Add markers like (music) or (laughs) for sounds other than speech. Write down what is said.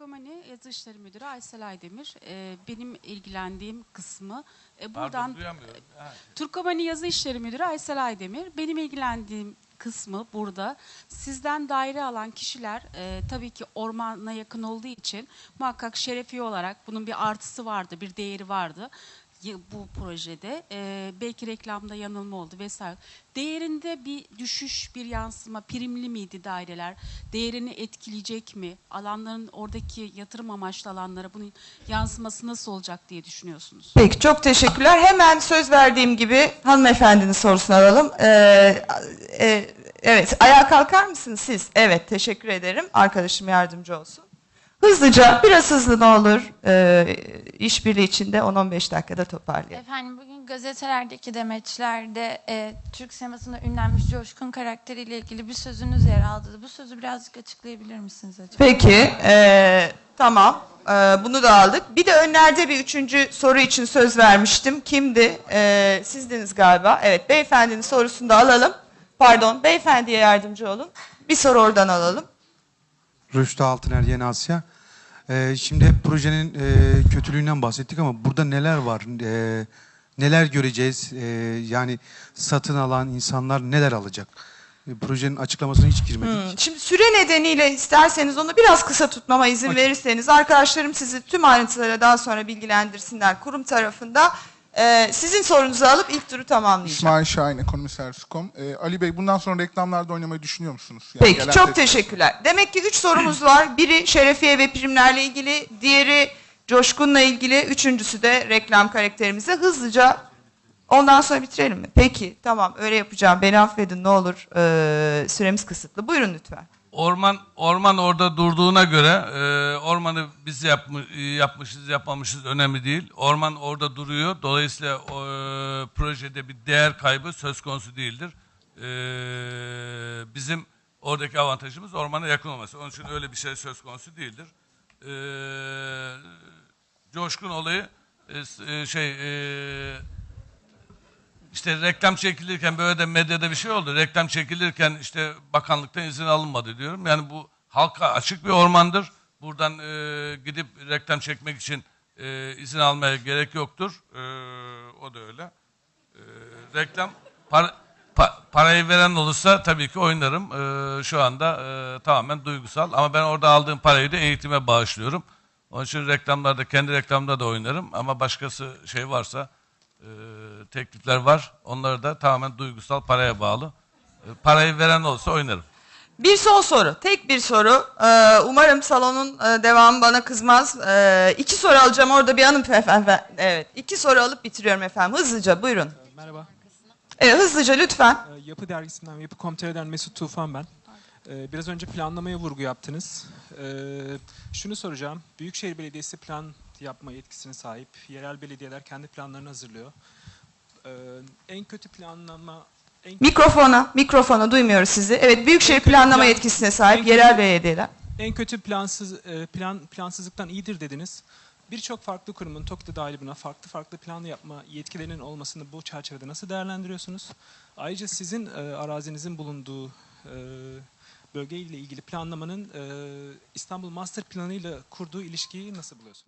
Türkomani Yazı İşleri Müdürü Aysel Aydemir. Ee, benim ilgilendiğim kısmı e, Pardon buradan duyamıyorum. Ha. Türkomani Yazı İşleri Müdürü Aysel Aydemir. Benim ilgilendiğim kısmı burada. Sizden daire alan kişiler e, tabii ki ormana yakın olduğu için muhakkak şerefi olarak bunun bir artısı vardı, bir değeri vardı bu projede. E, belki reklamda yanılma oldu vesaire. Değerinde bir düşüş, bir yansıma, primli miydi daireler? Değerini etkileyecek mi? Alanların oradaki yatırım amaçlı alanlara bunun yansıması nasıl olacak diye düşünüyorsunuz? Peki çok teşekkürler. Hemen söz verdiğim gibi hanımefendinin sorusunu alalım. Ee, e, evet ayağa kalkar mısınız siz? Evet teşekkür ederim. Arkadaşım yardımcı olsun. Hızlıca biraz hızlı ne olur. Ee, işbirliği içinde 10-15 dakikada toparlayalım. Efendim bugün gazetelerdeki demeçlerde e, Türk sinemasında ünlenmiş Coşkun karakteriyle ilgili bir sözünüz yer aldı. Bu sözü birazcık açıklayabilir misiniz acaba? Peki ee, tamam Ee, bunu da aldık. Bir de önlerde bir üçüncü soru için söz vermiştim. Kimdi? Ee, sizdiniz galiba. Evet beyefendinin sorusunu da alalım. Pardon beyefendiye yardımcı olun. Bir soru oradan alalım. Rüştü Altıner Yeni Asya. Ee, şimdi hep projenin e, kötülüğünden bahsettik ama burada neler var? Ee, neler göreceğiz? Ee, yani satın alan insanlar neler alacak? Ee, projenin açıklamasına hiç girmedik. Hmm, Şimdi süre nedeniyle isterseniz onu biraz kısa tutmama izin verirseniz arkadaşlarım sizi tüm ayrıntılara daha sonra bilgilendirsinler kurum tarafında. Ee, sizin sorunuzu alıp ilk turu tamamlayacağım. İsmail Şahin, Ekonomi. Ee, Ali Bey bundan sonra reklamlarda oynamayı düşünüyor musunuz? Yani Peki gelen çok tepki- teşekkürler. Demek ki üç sorumuz var. Biri şerefiye ve primlerle ilgili, diğeri coşkunla ilgili, üçüncüsü de reklam karakterimize. Hızlıca ondan sonra bitirelim mi? Peki tamam öyle yapacağım. Beni affedin ne olur. Ee, süremiz kısıtlı. Buyurun lütfen. Orman orman orada durduğuna göre e, ormanı biz yapmış, yapmışız yapmamışız önemli değil. Orman orada duruyor. Dolayısıyla e, projede bir değer kaybı söz konusu değildir. E, bizim oradaki avantajımız ormana yakın olması. Onun için öyle bir şey söz konusu değildir. E, coşkun olayı e, e, şey e, işte reklam çekilirken böyle de medyada bir şey oldu. Reklam çekilirken işte bakanlıktan izin alınmadı diyorum. Yani bu halka açık bir ormandır. Buradan e, gidip reklam çekmek için e, izin almaya gerek yoktur. E, o da öyle. E, reklam para, pa- parayı veren olursa tabii ki oynarım. E, şu anda e, tamamen duygusal. Ama ben orada aldığım parayı da eğitime bağışlıyorum. Onun için reklamlarda, kendi reklamda da oynarım. Ama başkası şey varsa e, teklifler var. Onları da tamamen duygusal paraya bağlı. E, parayı veren olsa oynarım. Bir son soru. Tek bir soru. Ee, umarım salonun e, devamı bana kızmaz. Ee, iki soru alacağım orada bir hanımefendi. (laughs) Evet. iki soru alıp bitiriyorum efendim. Hızlıca buyurun. Merhaba. Evet, hızlıca lütfen. Ee, Yapı Dergisi'nden ve Yapı.com.tr'den Mesut Tufan ben. Ee, Biraz önce planlamaya vurgu yaptınız. Ee, Şunu soracağım. Büyükşehir Belediyesi plan yapma yetkisine sahip. Yerel belediyeler kendi planlarını hazırlıyor. Ee, En kötü planlama... En Mikrofona, mikrofona duymuyoruz sizi. Evet, Büyükşehir Planlama Plan- yetkisine sahip en yerel belediyeler. En kötü plansız e, plan plansızlıktan iyidir dediniz. Birçok farklı kurumun TOKİ'de dahil buna farklı farklı plan yapma yetkilerinin olmasını bu çerçevede nasıl değerlendiriyorsunuz? Ayrıca sizin e, arazinizin bulunduğu e, bölgeyle ilgili planlamanın e, İstanbul Master Planı ile kurduğu ilişkiyi nasıl buluyorsunuz?